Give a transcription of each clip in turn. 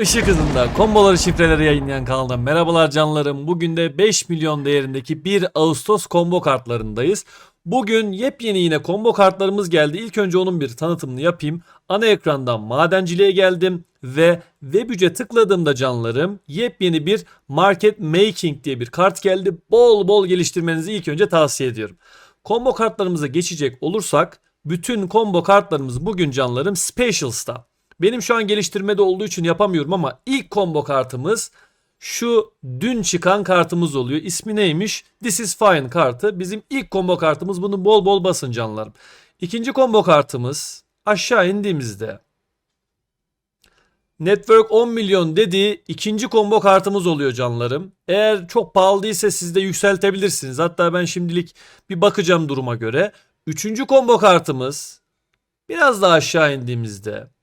Işık hızında komboları şifreleri yayınlayan kanalda merhabalar canlarım. Bugün de 5 milyon değerindeki 1 Ağustos combo kartlarındayız. Bugün yepyeni yine combo kartlarımız geldi. İlk önce onun bir tanıtımını yapayım. Ana ekrandan madenciliğe geldim ve web üce tıkladığımda canlarım yepyeni bir market making diye bir kart geldi. Bol bol geliştirmenizi ilk önce tavsiye ediyorum. Combo kartlarımıza geçecek olursak bütün combo kartlarımız bugün canlarım Specials'ta. Benim şu an geliştirmede olduğu için yapamıyorum ama ilk combo kartımız şu dün çıkan kartımız oluyor. İsmi neymiş? This is fine kartı. Bizim ilk combo kartımız. Bunu bol bol basın canlarım. İkinci combo kartımız aşağı indiğimizde Network 10 milyon dediği ikinci combo kartımız oluyor canlarım. Eğer çok pahalı değilse siz de yükseltebilirsiniz. Hatta ben şimdilik bir bakacağım duruma göre. Üçüncü combo kartımız biraz daha aşağı indiğimizde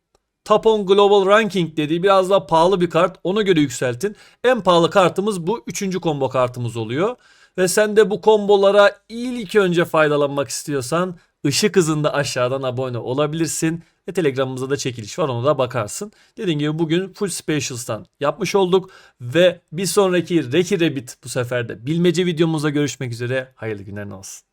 10 Global Ranking dediği biraz daha pahalı bir kart. Ona göre yükseltin. En pahalı kartımız bu. Üçüncü combo kartımız oluyor. Ve sen de bu kombolara ilk önce faydalanmak istiyorsan ışık hızında aşağıdan abone olabilirsin. Ve Telegram'ımızda da çekiliş var ona da bakarsın. Dediğim gibi bugün Full Specials'tan yapmış olduk. Ve bir sonraki Reki Rabbit bu sefer de bilmece videomuzda görüşmek üzere. Hayırlı günler olsun.